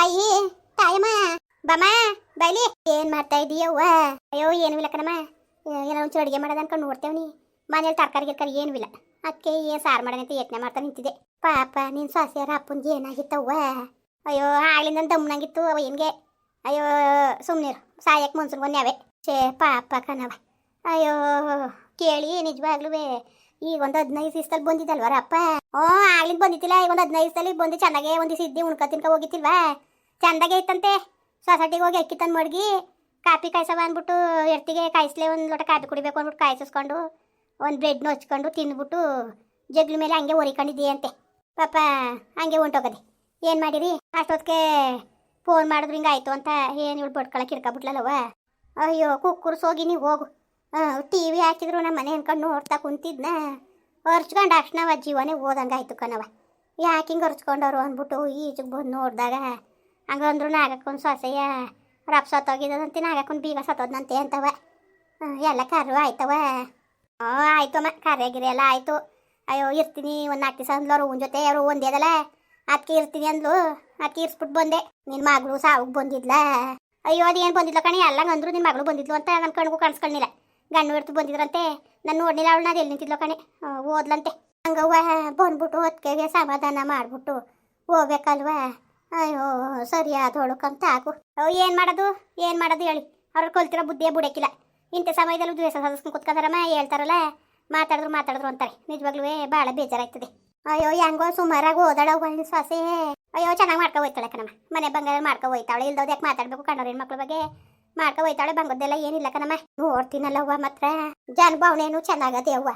ತಾಯಿ ತಾಯಮ್ಮ. ಬಮ್ಮ ಬೈಲಿ ಏನ್ ಮಾಡ್ತಾ ಇದೀಯವ್ವ? ಅಯ್ಯೋ, ಏನು ಇಲ್ಲ ಕಣಮ್ಮ. ಏನೋ ಒಂಚೂರು ಅಡುಗೆ ಮಾಡೋದು ಅನ್ಕೊಂಡು ನೋಡ್ತೇವನಿ ಮನೇಲಿ ತರಕಾರಿ ಗಿರ್ಕಾರಿ ಏನೂ ಇಲ್ಲ. ಅದಕ್ಕೆ ಏನು ಸಾರು ಮಾಡೋಣ ಅಂತ ಯತ್ನ ಮಾಡ್ತಾ ನಿಂತಿದ್ದೆ. ಪಾಪ ನಿನ್ನ ಸಾಸಿಯಾರ ಅಪ್ಪನಿಗೆ ಏನಾಗಿತ್ತವ್ವ? ಅಯ್ಯೋ ಆಗ್ಲಿಂದ ದಮ್ನಾಗಿತ್ತು ಅವ ಏನ್ಗೆ? ಅಯ್ಯೋ, ಸುಮ್ನಿರು. ಸಾಯಕ್ ಮನ್ಸನ್ ಒಂದ್ಯಾವೆ ಛೇ, ಪಾಪ ಕಣವ ಅಯ್ಯೋ, ಕೇಳಿ ನಿಜವಾಗ್ಲೂ ಈಗ ಒಂದು ಹದಿನೈದು ದಿವಸದಲ್ಲಿ ಬಂದಿದ್ದಲ್ವಾರಪ್ಪ ಓ ಆಗ್ಲಿಂದ ಬಂದಿತ್ತಿಲ್ಲ ಈಗ ಒಂದು ಹದಿನೈದು ದಿವಸದಲ್ಲಿ ಬಂದು ಚೆನ್ನಾಗೆ ಒಂದು ಸಿದ್ಧಿ ಉಣ್ಕ, ತಿನ್ಕ ಹೋಗಿತ್ತಿಲ್ವಾ ಚಂದಾಗೆ ಇತ್ತಂತೆ. ಸೊಸೈಟಿಗೆ ಹೋಗಿ ಅಕ್ಕಿ ತಂದು ಮಡ್ಗಿ ಕಾಫಿ ಕಾಯ್ಸವ ಅಂದ್ಬಿಟ್ಟು ಎರ್ತಿಗೆ ಕಾಯಿಸ್ಲೆ ಒಂದು ಲೋಟ ಕಾಫಿ ಕುಡಿಬೇಕು ಅಂದ್ಬಿಟ್ಟು ಕಾಯಿಸಿಸ್ಕೊಂಡು, ಒಂದು ಬ್ರೆಡ್ನ ಹಚ್ಕೊಂಡು ತಿಂದ್ಬಿಟ್ಟು ಜಗ್ಲ ಮೇಲೆ ಹಂಗೆ ಒರಿಕೊಂಡಿದ್ದೀಯಂತೆ. ಪಾಪ, ಹಂಗೆ ಹೊಂಟೋಗದೆ. ಏನು ಮಾಡಿರಿ? ಅಷ್ಟೊತ್ತಿಗೆ ಫೋನ್ ಮಾಡಿದ್ರು ಹಿಂಗೆ ಆಯಿತು ಅಂತ ಏನು ಇವಳು ಬಡ್ಕೊಳಕ್ಕೆ ಇರ್ಕೊಬಿಟ್ಲಲ್ಲವ ಅಯ್ಯೋ ಕುಕ್ಕುರ್ಸೋಗಿ ನೀವು ಹೋಗು. ಟಿ ವಿ ಹಾಕಿದ್ರು ನಮ್ಮ ಮನೆ ಅನ್ಕೊಂಡು ನೋಡ್ತಾ ಕುಂತಿದ್ನ. ಅರ್ಚ್ಕೊಂಡು ಅಕ್ಷಣವ ಜೀವನೇ ಓದಂಗೆ ಕಣವ ಯಾಕೆ ಹಿಂಗೆ ಅರ್ಚ್ಕೊಂಡವ್ರು ಅಂದ್ಬಿಟ್ಟು ಈಜಕ್ಕೆ ಬಂದು ನೋಡಿದಾಗ ಹಂಗಂದ್ರು ನಾಗಕ್ಕೊಂದು ಸೊಸೆಯ ರಪ್ ಸತ್ತೋಗಿದಂತೆ ನಾಗಕ್ಕೊಂದು ಬೀಗ ಸತ್ತೋದಂತೆ ಅಂತವ ಎಲ್ಲ ಕರು ಆಯ್ತವ ಆಯ್ತು ಅಮ್ಮ ಕರೆ ಗಿರೆ ಎಲ್ಲ ಆಯಿತು ಅಯ್ಯೋ ಇರ್ತೀನಿ ಒಂದು ನಾಲ್ಕು ದಿವಸ ಅಂದ್ಲು ಅವ್ರು ಜೊತೆ ಅವರು ಒಂದೇ ಅದಲ್ಲ ಅದಕ್ಕೆ ಇರ್ತೀನಿ ಅಂದ್ಲು ಅದಕ್ಕೆ ಇರ್ಸ್ಬಿಟ್ಟು ಬಂದೆ ನಿನ್ನ ಮಗಳು ಸಾವಿಗೆ ಬಂದಿದ್ಲ ಅಯ್ಯೋ ಅದೇನು ಬಂದಿದ್ಲ ಕಣಿ ಎಲ್ಲ ಅಂದ್ರು ನಿನ್ನ ಮಗಳು ಬಂದಿದ್ಲು ಅಂತ ನನ್ನ ಕಣ್ಗೂ ಕಾಣಿಸ್ಕೊಳ್ಳಿಲ್ಲ ಗಂಡು ಹಿಡ್ತು ಬಂದಿದ್ರಂತೆ ನಾನು ನೋಡ್ಲಿಲ್ಲ ಅವಳನ್ನ ಅದು ಎಲ್ಲಿ ನಿಂತಿದ್ಲು ಕಣೆ ಓದ್ಲಂತೆ ಹಂಗವ್ವ ಬಂದ್ಬಿಟ್ಟು ಅದಕ್ಕೆ ಸಮಾಧಾನ ಮಾಡಿಬಿಟ್ಟು ಹೋಗ್ಬೇಕಲ್ವ ಅಯ್ಯೋ, ಸರಿ ಹಾಕು ಏನು ಮಾಡೋದು? ಏನು ಮಾಡೋದು ಹೇಳಿ. ಅವ್ರ ಕೊಲ್ತಿರೋ ಬುದ್ಧಿಯೇ ಬುಡಕ್ಕಿಲ್ಲ ಇಂಥ ಸಮಯದಲ್ಲೂ ದ್ವೇಷ ಸಾಧಿಸ್ಕೊಂಡು ಕುತ್ಕೊಂಡಾರಮ್ಮ, ಹೇಳ್ತಾರಲ್ಲ? ಮಾತಾಡಿದ್ರು ಮಾತಾಡಿದ್ರು ಅಂತಾರೆ. ನಿಜವಾಗ್ಲೂ ಭಾಳ ಬೇಜಾರಾಯ್ತದೆ ಅಯ್ಯೋ, ಹೆಂಗೋ ಸುಮಾರಾಗಿ ಒಂದು ಸೊಸೆ ಅಯ್ಯೋ, ಚೆನ್ನಾಗಿ ಮಾಡ್ಕೊ ಹೋಯ್ತಾಳೆ ಕಣಮ್ಮ ಮನೆ ಬಂಗಾರ ಮಾಡ್ಕೊ ಹೋಯ್ತಾಳೆ. ಇಲ್ದೋದು ಯಾಕೆ ಮಾತಾಡ್ಬೇಕು ಕಣ್ಣವ್ರ ಮಕ್ಳ ಬಗ್ಗೆ? ಮಾಡ್ಕೊ ಹೋಯ್ತಾಳೆ ಬಂಗದ್ದೆಲ್ಲ ಏನಿಲ್ಲ ಕಣಮ್ಮ ನೋಡ್ತೀನಲ್ಲವ್ವ ಮಾತ್ರ. ಜನಭಾವನೆನೂ ಚೆನ್ನಾಗದೆ ಅವ್ವ.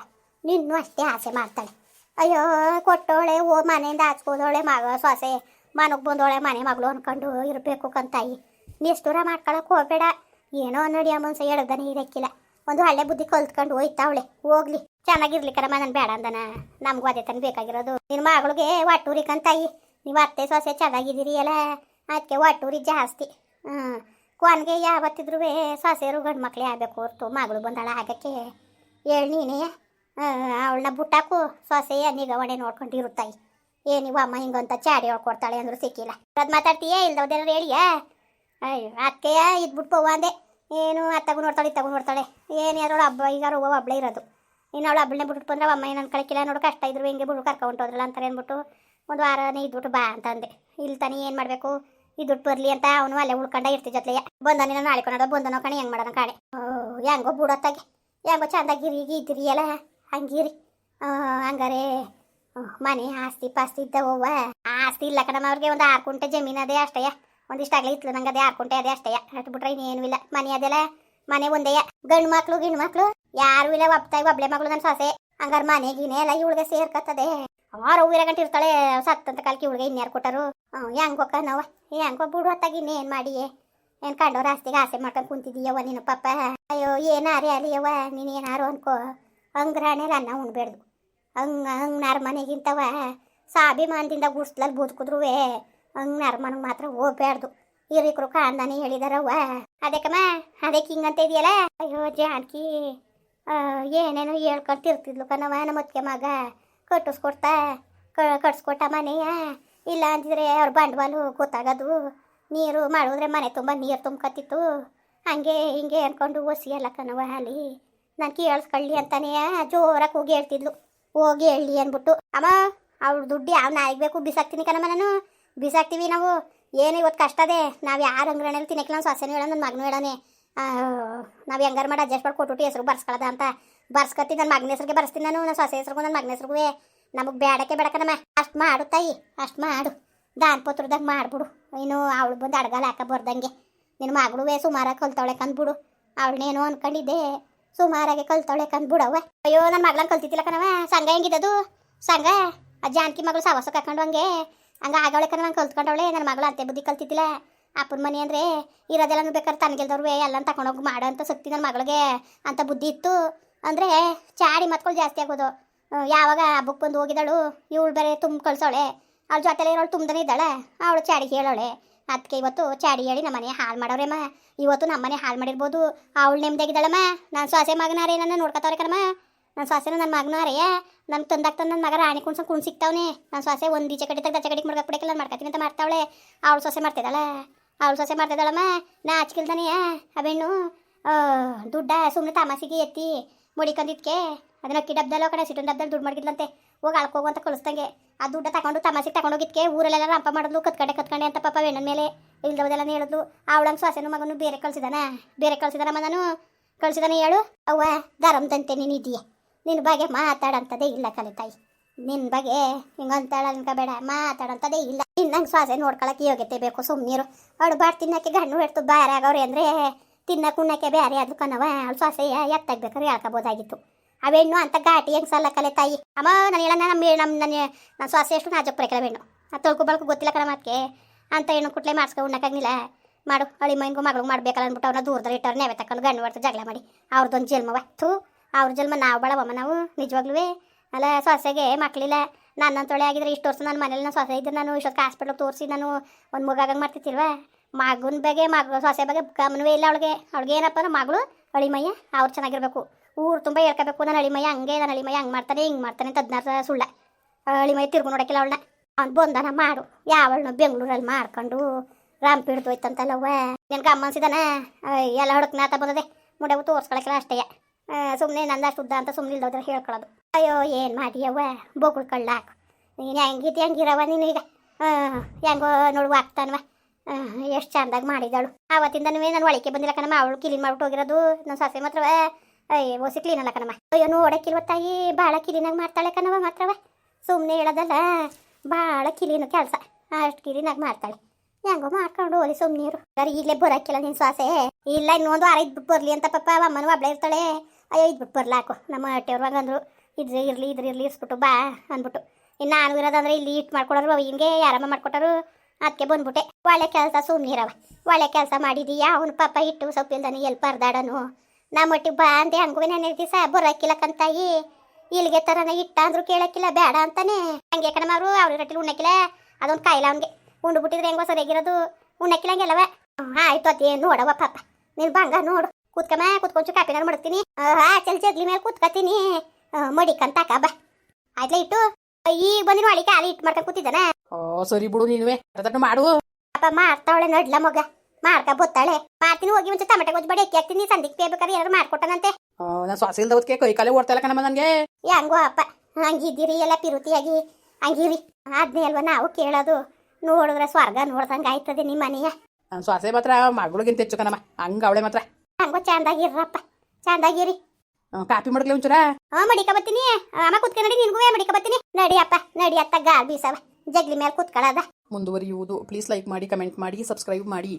ನಿನ್ನೂ ಅಷ್ಟೇ ಆಸೆ ಮಾಡ್ತಾಳೆ. ಅಯ್ಯೋ, ಕೊಟ್ಟೋಳೆ, ಓ ಮನೆಯಿಂದ ಹಾಚ್ಕೋದೋಳೆ ಮಗ ಸೊಸೆ. ಮನಗೆ ಬಂದೋಳೆ, ಮನೆ ಮಗಳು ಅನ್ಕೊಂಡು ಇರಬೇಕು ಕಂತಾಯಿ. ನಿಷ್ಠುರ ಮಾಡ್ಕೊಳಕ್ ಹೋಗ್ಬೇಡ. ಏನೋ ನಡಿಯ ಮನ್ಸ ಎಡದನೆ ಇರಕ್ಕಿಲ್ಲ ಒಂದು ಹಳ್ಳೆ ಬುದ್ಧಿ ಕಲ್ತ್ಕೊಂಡು ಹೋಯ್ತಾವಳೆ ಹೋಗ್ಲಿ. ಚೆನ್ನಾಗಿರ್ಲಿ ಕರಮ್ಮ ನಾನು ಬೇಡ ಅಂದನ. ನಮಗೂ ಅದೇ ತಾನು ಬೇಕಾಗಿರೋದು. ನಿನ್ನ ಮಗಳಿಗೆ ಒಟ್ಟೂರಿ ಕಂತಾಯಿ. ನೀವು ಅತ್ತೆ ಸೊಸೆ ಚೆನ್ನಾಗಿದ್ದೀರಿ ಅಲ್ಲ ಅದಕ್ಕೆ ಒಟ್ಟೂರಿ ಜಾಸ್ತಿ. ಹ್ಞೂ ಕೊನೆಗೆ ಯಾವತ್ತಿದ್ರು ಸೊಸೆರು ಗಂಡು ಮಕ್ಕಳೇ ಆಗಬೇಕು ಹೊರ್ತು ಮಗಳು ಬಂದಾಳ ಆಗಕ್ಕೆ ಹೇಳಿ ನೀನೇ. ಅವಳನ್ನ ಬುಟ್ಟಾಕು ಸೊಸೆಯ ನಿಗವಣೆ ನೋಡ್ಕೊಂಡು ಇರುತ್ತಾಯಿ ಏನಿವ ಅಮ್ಮ ಹಿಂಗಂತ ಚಾಡಿ ಹೇಳ್ಕೊಡ್ತಾಳೆ ಅಂದ್ರು ಸಿಕ್ಕಿಲ್ಲ. ಅದು ಮಾತಾಡ್ತೀಯಾ ಇಲ್ದವ್ದೇನಾರು ಹೇಳಿಯಾ? ಅಯ್ಯೋ ಅಕ್ಕಯ್ಯ ಇದ್ಬಿಟ್ಟು ಪವ್ವ ಅಂದೆ. ಏನು ಅತ್ತಗೂ ನೋಡ್ತಾಳೆ ಇತ್ತಗೂ ನೋಡ್ತಾಳೆ ಏನು ಯಾರೋ ಹಬ್ಬ, ಈಗ ಅವ್ವ ಒಬ್ಳೆ ಇರೋದು. ಇನ್ನು ಅವಳು ಹಬ್ಬಳನ್ನ ಬಿಟ್ಬಿಟ್ಟು ಬಂದ್ರೆ ಅಮ್ಮ ಏನು ಕಳಕಿಲ್ಲ ನೋಡು, ಕಷ್ಟ ಇದ್ರು ಹಿಂಗೆ ಬಿಡು ಕರ್ಕೊಂಡು ಹೊಂಟೋದ್ರಲ್ಲ ಅಂತಾರೆ ಅಂದ್ಬಿಟ್ಟು ಒಂದು ವಾರನೇ ಇದ್ಬಿಟ್ಟು ಬಾ ಅಂತ ಅಂದೆ. ಇಲ್ಲಿ ತಾನೇ ಏನು ಮಾಡಬೇಕು? ಇದ್ಬಿಟ್ಟು ಬರಲಿ ಅಂತ ಅವನು ಅಲ್ಲೇ ಉಳ್ಕೊಂಡ ಇರ್ತಿ ಜೊತೆಯ ಬಂದನಿನ ನಾಳೆ ಕೊನೋದ, ಬಂದನೋ ಕಣೆ, ಹೆಂಗೆ ಮಾಡೋಣ ಕಾಣೆ. ಹೆಂಗೋ ಬಿಡೋತ್ತಾಗೆ. ಹೆಂಗೋ ಚಂದಾಗಿರಿ ಇದ್ರಿ ಎಲ್ಲ ಹಂಗಿರಿ. ಹಂಗಾರೆ ಮನೆ ಆಸ್ತಿ ಪಾಸ್ತಿ ಇದ್ದವ ಆಸ್ತಿ ಇಲ್ಲ ಕಣಮ್ಮ, ಅವ್ರಿಗೆ ಒಂದು ಆರು ಕುಂಟೆ ಜಮೀನು ಅದೇ ಅಷ್ಟೇ ಒಂದಿಷ್ಟಾಗ್ಲಿ ಇತ್ತು ನಂಗೆ ಅದೇ ಆರು ಕುಂಟೆ ಅದೇ ಅಷ್ಟೇ ಅಷ್ಟು ಬಿಟ್ರೆ ಇನ್ನೇನು ಇಲ್ಲ. ಮನೆ ಅದೆಲ್ಲ ಮನೆ ಒಂದೇಯ ಗಂಡು ಮಕ್ಳು ಗಿಣ್ಣು ಮಕ್ಳು, ಯಾರು ಇಲ್ಲ ಒಪ್ತಾಯಿ ಒಬ್ಳೆ ಮಗಳು ನನ್ನ ಸೊಸೆ. ಹಂಗಾರ ಮನೆ ಗಿನೆ ಎಲ್ಲ ಇವಳಿಗೆ ಸೇರ್ಕತ್ತದೆ. ಆರು ಹೂವಿರ ಗಂಟೆ ಇರ್ತಾಳೆ ಸತ್ತಂತ ಕಾಲಕ್ಕೆ ಇವಳಿಗೆ ಇನ್ಯಾರು ಕೊಟ್ಟರು? ಹ್ಞೂ, ಹೋಗ ಕಣವ ಹೆಂಗೋ ಬಿಡು ಹೊತ್ತಾಗಿ ಇನ್ನೇನು ಮಾಡಿ ಏನು ಕಂಡವ್ರ ಆಸ್ತಿಗೆ ಆಸೆ ಮಾಡ್ಕೊಂಡು ಕುಂತಿದೀಯವ್ವ ನಿನ್ನ ಪಾಪ? ಅಯ್ಯೋ, ಏನಾರೇ ಅಲಿಯವ್ವ, ನೀನು ಏನಾರು ಅನ್ಕೋ. ಹಂಗ್ರಾಣೆಲ್ಲ ಅನ್ನ ಉಣ್ಬೇಡ್ದು. ಹಂಗ ಹಂಗೆ ನರ್ಮನೆಗಿಂತವ ಸ್ವಾಭಿಮಾನದಿಂದ ಗುಡ್ಸ್ಲಲ್ಲಿ ಬದುಕಿದ್ರು ಹಂಗೆ ನರ್ಮನೆಗೆ ಮಾತ್ರ ಹೋಗ್ಬಾರ್ದು ಹಿರಿಕರು ಕಾಂದಾನೆ ಹೇಳಿದಾರವ್ವ. ಅದಕ್ಕಮ್ಮ, ಅದಕ್ಕೆ ಹಿಂಗಂತ ಇದೆಯಲ್ಲ ಅಯ್ಯೋ ಜಾನಕಿ ಏನೇನೋ ಹೇಳ್ಕೊಂತಿರ್ತಿದ್ಲು ಕಣವ ನಮ್ಮ ಅತ್ತಿಗೆ ಮಗ. ಕಟ್ಟಿಸ್ಕೊಡ್ತಾ ಕಟ್ಸ್ಕೊಟ್ಟ ಮನೆಯ. ಇಲ್ಲ ಅಂದಿದ್ರೆ ಅವ್ರ ಬಂಡವಾಳು ಗೊತ್ತಾಗೋದು. ನೀರು ಮಾಡಿದ್ರೆ ಮನೆ ತುಂಬ ನೀರು ತುಂಬ್ಕತ್ತಿತ್ತು. ಹಂಗೆ ಹಿಂಗೆ ಅನ್ಕೊಂಡು ಒಸಿ ಕಣವ ಅಲ್ಲಿ. ನಾನು ಕೇಳಿಸ್ಕೊಳ್ಳಿ ಅಂತಾನೆ ಜೋರಾಗಿ ಹೋಗಿ ಹೇಳ್ತಿದ್ಲು. ಹೋಗಿ ಹೇಳಿ ಅಂದ್ಬಿಟ್ಟು, ಅಮ್ಮ ಅವ್ರ ದುಡ್ಡು ಯಾವ ನಾಯಿಗೆ ಬೇಕು, ಬಿಸಾಕ್ತೀನಿ ಕಣಮ್ಮ ನಾನು. ಬಿಸಾಕ್ತೀವಿ ನಾವು. ಏನು ಇವತ್ತು ಕಷ್ಟದೆ ನಾವು ಯಾರು ಅಂಗಡಿಯಲ್ಲಿ ತಿನ್ನಕ್ಕೆ ನಾವು ಸೊಸೆನೂ ಹೇಳೋ ನನ್ನ ಮಗನೂ ಹೇಳೋನೆ. ನಾವು ಹೆಂಗಾರು ಮಾಡಿ ಅಡ್ಜಸ್ಟ್ ಮಾಡಿ ಕೊಟ್ಬಿಟ್ಟು ಹೆಸರು ಬರ್ಸ್ಕೊಳ್ಳೋದ ಅಂತ. ಬರ್ಸ್ಕೊತೀನಿ ನನ್ನ ಮಗನ ಹೆಸ್ರಿಗೆ ಬರ್ಸ್ತೀನಿ ನಾನು ನನ್ನ ಸೊಸೆ ಹೆಸ್ರಿಗೂ ನನ್ನ ಮಗನ ಹೆಸ್ರಿಗೂ. ನಮಗೆ ಬೇಡಕ್ಕೆ ಬೇಡಕನಮ್ಮ ಅಷ್ಟು ಮಾಡು ತಾಯಿ, ಅಷ್ಟು ಮಾಡು. ದಾನ್ ಪತ್ರದಾಗ ಮಾಡಿಬಿಡು. ಇನ್ನು ಅವಳು ಬಂದು ಅಡ್ಗಾಲ ಹಾಕ ಬರ್ದಂಗೆ ನಿನ್ನ ಮಗಳು ಸುಮಾರಾಗಿ ಕಲ್ತವಳೆ ಕಂದ್ಬಿಡು. ಅವಳನ್ನೇನೋ ಅನ್ಕೊಂಡಿದ್ದೆ. ಸುಮಾರಾಗಿ ಕಲ್ತವಳೆ ಕಂದ್ಬಿಡವ್ವ ಅಯ್ಯೋ ನನ್ನ ಮಗಳನ್ನ ಕಲ್ತಿದ್ದಿಲ್ಲ ಕಣವ ಸಂಘ ಹೆಂಗಿದ್ದದು ಸಂಘ? ಆ ಜಾನಕಿ ಮಗಳು ಸಾವಾಸ ಕರ್ಕೊಂಡು ಹಂಗೆ. ಹಂಗೆ ಆಗವಳೆ ಕಣ ನಾನು ಕಲ್ತ್ಕೊಂಡವಳೆ. ನನ್ನ ಮಗಳು ಅಂತೆ ಬುದ್ಧಿ ಕಲ್ತಿದ್ದಿಲ್ಲ. ಅಪ್ಪನ ಮನೆ ಅಂದ್ರೆ ಇರೋದೆಲ್ಲ ಬೇಕಾದ್ರೆ ತನಗೆಲ್ದವ್ರು ಎಲ್ಲ ತಗೊಂಡೋಗಿ ಮಾಡೋ ಅಂತ ಶಕ್ತಿ ನನ್ನ ಮಗಳಿಗೆ ಅಂತ ಬುದ್ಧಿ ಇತ್ತು. ಅಂದರೆ ಚಾಡಿ ಮತ್ಗಳು ಜಾಸ್ತಿ ಆಗೋದು. ಯಾವಾಗ ಹಬ್ಬಕ್ಕೆ ಬಂದು ಹೋಗಿದ್ದಾಳು, ಇವಳು ಬೇರೆ ತುಂಬ ಕಳ್ಸೋಳೆ ಅವಳ ಜೊತೆಲೇ ಇರೋಳು ತುಂಬದೇ ಇದ್ದಾಳೆ. ಅವಳು ಚಾಡಿ ಹೇಳೋಳೆ. ಅದಕ್ಕೆ ಇವತ್ತು ಚಾಡಿ ಹೇಳಿ ನಮ್ಮನೆ ಹಾಳು ಮಾಡೋರೇಮ್ಮ ಇವತ್ತು ನಮ್ಮನೆ ಹಾಳು ಮಾಡಿರ್ಬೋದು. ಅವಳು ನೆಮ್ಮದಿಯಾಗಿದ್ದಾಳಮ್ಮ ನಾನು ಸೊಸೆ ಮಗನಾರೇ ನನ್ನ ನೋಡ್ಕೊತಾವ್ರೆ ಕಣಮ್ಮ ನನ್ನ ಸ್ವಾಸೆ ನನ್ನ ಮಗನಾರೇ. ನಮ್ಗೆ ತಂದಾಗ ತಂದಾಗ್ತಾನೆ ನನ್ನ ಮಗ ರಾಣಿ ಕುಣ್ಸ ಕುಣ್ ಸಿಗ್ತಾವನೆ ನನ್ನ ಸೊಸೆ ಒಂದು ಈಚೆ ಕಡೆ ದಚ್ಚ ಕಡೆಗೆ ಮಾಡ್ಬೇಕು ಕೊಡಕ್ಕೆ ನಾನು ಮಾಡ್ಕೊತೀನಿ ಅಂತ ಮಾಡ್ತಾವಳೆ. ಅವಳು ಸೊಸೆ ಮಾಡ್ತಿದ್ದಾಳ. ಅವಳು ಸೊಸೆ ಮಾಡ್ತಿದ್ದಾಳಮ್ಮ ನಾ ಹಚ್ಕಿಲ್ದಾನೆ ಆ ದುಡ್ಡ ಸುಮ್ಮನೆ ತಮಾಸಿಗೆ ಎತ್ತಿ ಮುಡಿಕೊಂಡಿದ್ಕೆ ಅದನ್ನ ಅಕ್ಕಿ ಡಬ್ದಲ್ಲ ಕಡೆ ಸಿಟ್ಟು ಡಬ್ದಲ್ಲಿ ದುಡ್ಡು ಮಾಡಿದ್ಲಂತೆ ಹೋಗಿ ಅಳ್ಕೋಗು ಅಂತ ಕಳಿಸ್ದಂಗೆ. ಆ ದುಡ್ಡ ತಗೊಂಡು ತಮಾಸಿಗೆ ತಗೊಂಡೋಗಿದ್ಕೆ ಊರಲ್ಲೆಲ್ಲ ರಂಪ ಮಾಡಿದ್ಲು ಕತ್ಕಂಡೆ ಕತ್ಕಂಡೆ ಅಂತ ಪಾಪ ಹೆಣ್ಣನ ಮೇಲೆ ಇಲ್ದವದೆಲ್ಲ ಹೇಳಿದ್ಲು. ಅವಳಂಗೆ ಸ್ವಾಸೆನು ಮಗನು ಬೇರೆ ಕಳ್ಸಿದಾನ? ಬೇರೆ ಕಳ್ಸಿದಾನಮ್ಮ ನಾನು ಕಳ್ಸಿದಾನೆ ಹೇಳು. ಅವ್ವ ಧರಮ್ದಂತೆ ನೀನು ಇದೆಯೇ ನಿನ್ನ ಬಗ್ಗೆ ಮಾತಾಡಂತದೇ ಇಲ್ಲ ಕಲೆ ತಾಯಿ. ನಿನ್ನ ಬಗ್ಗೆ ಹಿಂಗಂತಾಳ ಅನ್ಕೋಬೇಡ ಮಾತಾಡಂತದೇ ಇಲ್ಲ. ನಂಗೆ ಶ್ವಾಸೆ ನೋಡ್ಕೊಳಕ್ಕೆ ಯೋಗ್ಯತೆ ಬೇಕು ಸುಮ್ಮನಿರು ಅವಳು ಬಾಡ್ ತಿನ್ನಕ್ಕೆ ಗಣ್ಣು ಹಿಡ್ತು ಬೇರೆ ಆಗವ್ರೆ ಅಂದರೆ ತಿನ್ನಕ್ಕೆ ಉಣ್ಣಕ್ಕೆ ಬೇರೆ ಆದ್ಲು ಕಣವ ಅವಳು ಶ್ವಾಸೆ ಎತ್ತಾಗ್ಬೇಕಾದ್ರೆ ಹೇಳ್ಕೋಬೋದಾಗಿತ್ತು ಅವೆಣ್ಣು ಅಂತ ಘಾಟಿ ಹೆಂಗೆ ಸಲ್ಲ ಕಲೆ ತಾಯಿ? ಅಮ್ಮ, ನಾನು ಹೇಳ ನಮ್ಮ ನಮ್ಮ ನನ್ನ ನನ್ನ ಸ್ವಾಸ ಎಷ್ಟು ನಾಜಕ್ ಬರಕಲ್ಲ ಬೇಣ್ಣು ಆ ತೊಳ್ಕು ಬಳಕು ಗೊತ್ತಿಲ್ಲ ಕಣ ಮಾತ್ಕೆ ಅಂತ ಏನು ಕುಟ್ಲೆ ಮಾಡ್ಸ್ಕೊ ಉಣ್ಣಕ್ಕಾಗಿಲ್ಲ ಮಾಡು ಅಳಿ ಮೈನ್ಗೂ ಮಗಳು ಮಾಡ್ಬೇಕಲ್ಲ ಅಂದ್ಬಿಟ್ಟು ಅವ್ರನ್ನ ದೂರದಲ್ಲಿ ಇಟ್ಟವ್ರು ನೆವೆ ತಕೊಂಡು ಗಂಡು ಹೊಡ್ತು ಜಗಳ ಮಾಡಿ. ಅವ್ರದ್ದೊಂದು ಜನ್ಮವ. ಥೂ, ಅವ್ರ ಜನ್ಮ ನಾವು ಬಳವಮ್ಮ ನಾವು ನಿಜವಾಗ್ಲೂ ಅಲ್ಲ ಸೊಸೆಗೆ ಮಕ್ಕಳಿಲ್ಲ ನನ್ನಂತೊಳೆ ಆಗಿದ್ರೆ ಇಷ್ಟು ವರ್ಷ ನನ್ನ ಮನೇಲಿ ನಾನು ಸೊಸೆ ಇದ್ದರೆ ನಾನು ಇಷ್ಟೊತ್ತು ಹಾಸ್ಪಿಟ್ಲಿಗೆ ತೋರಿಸಿ ನಾನು ಒಂದು ಮಗಾಗಂಗೆ ಮಾಡ್ತಿರ್ತಿಲ್ವ? ಮಗನ ಬಗ್ಗೆ ಮಗ ಸೊಸೆ ಬಗ್ಗೆ ಗಮನವೇ ಇಲ್ಲ ಅವಳಿಗೆ. ಅವ್ಳಿಗೆ ಏನಪ್ಪ ಅಂದ್ರೆ ಮಗಳು ಅಳಿಮಯ್ಯ ಅವ್ರು ಚೆನ್ನಾಗಿರ್ಬೇಕು. ಊರು ತುಂಬ ಹೇಳ್ಕೋಬೇಕು. ನಾನು ಅಳಿಮಯ್ಯ ಹಂಗೆ ನಾನು ಅಳಿಮಯ್ಯ ಹಂಗೆ ಮಾಡ್ತಾನೆ, ಹಿಂಗೆ ಮಾಡ್ತಾನೆ ಅಂತ ಹದಿನಾರು ಸುಳ್ಳೆ. ಅಳಿಮಯ್ಯ ತಿರ್ಗು ನೋಡೋಕ್ಕಿಲ್ಲ ಅವಳನ್ನ. ಅವ್ನು ಬಂದನ ಮಾಡು. ಯಾವಳನ್ನ ಬೆಂಗಳೂರಲ್ಲಿ ಮಾಡ್ಕೊಂಡು ರಾಮ್ ಪಿಡ್ದು ಹೋಯ್ತಂತಲ್ಲವ್ವ. ನಿನ್ಗೆ ಅಮ್ಮ ಅನ್ಸಿದಾನ? ಎಲ್ಲ ಹೊಡಕ್ ನಾತ ಬಂದದೆ. ಮುಡವು ತೋರ್ಸ್ಕೊಳಕ್ಕಿಲ್ಲ ಅಷ್ಟೇ. ಸುಮ್ಮನೆ ನಂದ ಉದ್ದ ಅಂತ ಸುಮ್ಮನೆ ಇಲ್ದೋದ್ರೆ ಹೇಳ್ಕೊಳ್ಳೋದು ಅಯ್ಯೋ, ಏನು ಮಾಡಿಯವ್ವ ಬೋಗುಳ್ ಕಳ್ಳಾಕು ನೀನು ಹೆಂಗಿದ್ಯ ಹೆಂಗಿರವ ನೀನು ಈಗ? ಹೆಂಗೋ ನೋಡುವ ಆಗ್ತಾನವ. ಎಷ್ಟು ಚಂದಾಗಿ ಮಾಡಿದಳು ಆವತ್ತಿಂದನೂ ನಾನು ಒಳಕ್ಕೆ ಬಂದಿಲ್ಲ ಕಣಮ್ಮ. ಅವಳು ಕ್ಲೀನ್ ಮಾಡ್ಬಿಟ್ಟು ಹೋಗಿರೋದು. ನನ್ನ ಸೊಸೆ ಮಾತ್ರವ. ಅಯ್ಯ ಓಸಿ ಕ್ಲೀನ್ ಅಲ್ಲ ಕಣಮ್ಮ ಅಯ್ಯೋ ನೋಡಕ್ಕಿಲ್ವ ತಾಯಿ ಭಾಳ ಕಿರಿನಾಗ ಮಾಡ್ತಾಳೆ ಕಣವ ಮಾತ್ರವ ಸುಮ್ಮನೆ ಹೇಳೋದಲ್ಲ ಭಾಳ ಕಿರಿನ ಕೆಲಸ. ಅಷ್ಟು ಕಿರಿನಾಗ ಮಾಡ್ತಾಳೆ. ಹೆಂಗೋ ಮಾಡ್ಕೊಂಡು ಹೋಲಿ ಸುಮ್ಮನೀರು ಸರಿ ಇಲ್ಲೇ ಬರೋಕ್ಕಿಲ್ಲ ನಿನ್ನ ಸ್ವಾಸೆ ಇಲ್ಲ, ಇನ್ನೊಂದು ವಾರ ಇದ್ಬಿಟ್ಟು ಬರಲಿ ಅಂತ ಪಾಪ ಅಮ್ಮನೂ ಒಬ್ಳೆ ಇರ್ತಾಳೆ. ಅಯ್ಯೋ ಇದ್ಬಿಟ್ಟು ಬರ್ಲಾಕು ನಮ್ಮ ಹೊಟ್ಟೆಯವ್ರವಾಗ ಅಂದರು, ಇದ್ರೆ, ಇರಲಿ ಇದ್ರೆ, ಇರಲಿ ಇಸ್ಬಿಟ್ಟು ಬಾ ಅಂದ್ಬಿಟ್ಟು ಇನ್ನು ನಾನು ಇರೋದಂದ್ರೆ ಇಲ್ಲಿ ಇಟ್ಟು ಮಾಡ್ಕೊಡೋರು ಹಿಂಗೆ ಯಾರಮ್ಮ ಮಾಡ್ಕೊಟ್ಟರು ಅದಕ್ಕೆ ಬಂದ್ಬಿಟ್ಟೆ. ಒಳ್ಳೆ ಕೆಲಸ ಸುಮ್ಮನಿರವ ಒಳ್ಳೆ ಕೆಲಸ ಮಾಡಿದೀಯಾ? ಅವನು ಪಾಪ ಇಟ್ಟು ಸೊಪ್ಪಿಲ್ದಾನೆ ಎಲ್ಲಿ ಪರ್ದಾಡನು ನಮ್ಮ ಒಟ್ಟಿಗೆ ಬಾ ಅಂದೆ ಹಂಗೂ ನೆನೆ ದಿವಸ ಬರೋಕ್ಕಿಲ್ಲ ಕಂತಾಯಿ ಇಲ್ಲಿಗೆ ತರನ ಇಟ್ಟ ಅಂದ್ರು ಕೇಳಕ್ಕಿಲ್ಲ ಬೇಡ ಅಂತಾನೆ. ಹಂಗೆ ಕಣಮ್ಮ ಮಾರು ಅವ್ರ ರೊಟ್ಟಿಲಿ ಉಣ್ಣಕ್ಕಿಲ್ಲ ಅದೊಂದು ಕಾಯಿಲ್ಲ ಅವ್ನಿಗೆ. ಉಂಡು ಬಿಟ್ಟಿದ್ರೆ ಹೆಂಗೋ ಸರಿಯಾಗಿರೋದು ಉಣ್ಣಕ್ಕಿಲ್ಲ ಹಂಗೆಲ್ಲವ. ಆಯ್ತು ಅದೇ ನೋಡವ ಪಾಪ. ನೀನು ಬಂಗ ನೋಡು. ಕೂತ್ಕಮ್ಮ ಕೂತ್ಕೊಂಚು ಕಾಪಿನಾರು ಮಾಡ್ತೀನಿ. ಹಾ ಚಲ್ ಜಗ್ಲಿ ಮೇಲೆ ಕೂತ್ಕತೀನಿ ಮಡಿಕಂತಾಕ ಬಾ. ಆಯ್ತಲ್ಲ ಇಟ್ಟು ಈಗ ಬಂದಿನ ಒಳಿಕೆ ಅಲ್ಲಿ ಇಟ್ಟು ಮಾಡ್ಕೊಂಡು ಕೂತಿದ್ದಾನ. ಓ ಸರಿ ಬಿಡು ನೀನುವೆ. ಮಾಡು. ಪಾಪ ಮಾಡ್ತಾವಳೆ ನಡ್ಲ ಮಗ. ಮಾಡ್ಕ ಬತ್ತಾಳೆ. ಹೋಗಿ ಮುಂಚೆ ಟಮಟೆ ಗೊಜ್ಜು ಬಡಿ ಅಕ್ಕಿ ಹಾಕ್ತೀನಿ ಸಂದಿಗೆ ಬೇಬೇಕಾದ್ರೆ ಯಾರು ಮಾಡ್ಕೊಟ್ಟನಂತೆ. ನಾನು ಶ್ವಾಸ ಇಲ್ದವತ್ಕೆ ಕೈ ಕಾಲೇ ಓಡ್ತಾ ಇಲ್ಲ ಕಣಮ್ಮ ನನಗೆ ಹೆಂಗೋ ಅಪ್ಪ ಹಂಗಿದ್ದೀರಿ ಎಲ್ಲ ಪಿರುತಿಯಾಗಿ ಹಂಗಿರಿ. ಅದ್ನೇ ಅಲ್ವಾ ನಾವು ಕೇಳೋದು. ನೋಡಿದ್ರೆ ಸ್ವರ್ಗ ನೋಡ್ದಂಗ ಆಯ್ತದೆ ನಿಮ್ಮ ಮನೆಯ. ನನ್ನ ಶ್ವಾಸೆ ಮಾತ್ರ ಮಗಳಿಗಿಂತ ಹೆಚ್ಚು ಕಣಮ್ಮ ಹಂಗ ಅವಳೆ ಮಾತ್ರ. ಹಂಗೋ ಚಂದಾಗಿರ್ರಪ್ಪ ಚಂದಾಗಿರಿ ಕಾಫಿ ಕಾಪಿ ಮಾಡಕ್ಲೆ ಒಂಚೂರ? ಹಾ ಮಡಿಕ ಬತ್ತೀನಿ ಅಮ್ಮ ಕುತ್ಕ ನಡಿ ನಿನ್ಗೂ ಮಡಿಕ ಬತ್ತೀನಿ ನಡಿ ಅಪ್ಪ ನಡಿ ಅತ್ತ ಗಾಲ್ ಬೀಸವ. ಜಗ್ಲಿ ಮೇಲೆ ಕುತ್ಕೊಳ್ಳೋದ ಮುಂದುವರಿಯುವುದು. ಪ್ಲೀಸ್ ಲೈಕ್ ಮಾಡಿ ಕಮೆಂಟ್ ಮಾಡಿ ಸಬ್ಸ್ಕ್ರೈಬ್ ಮಾಡಿ.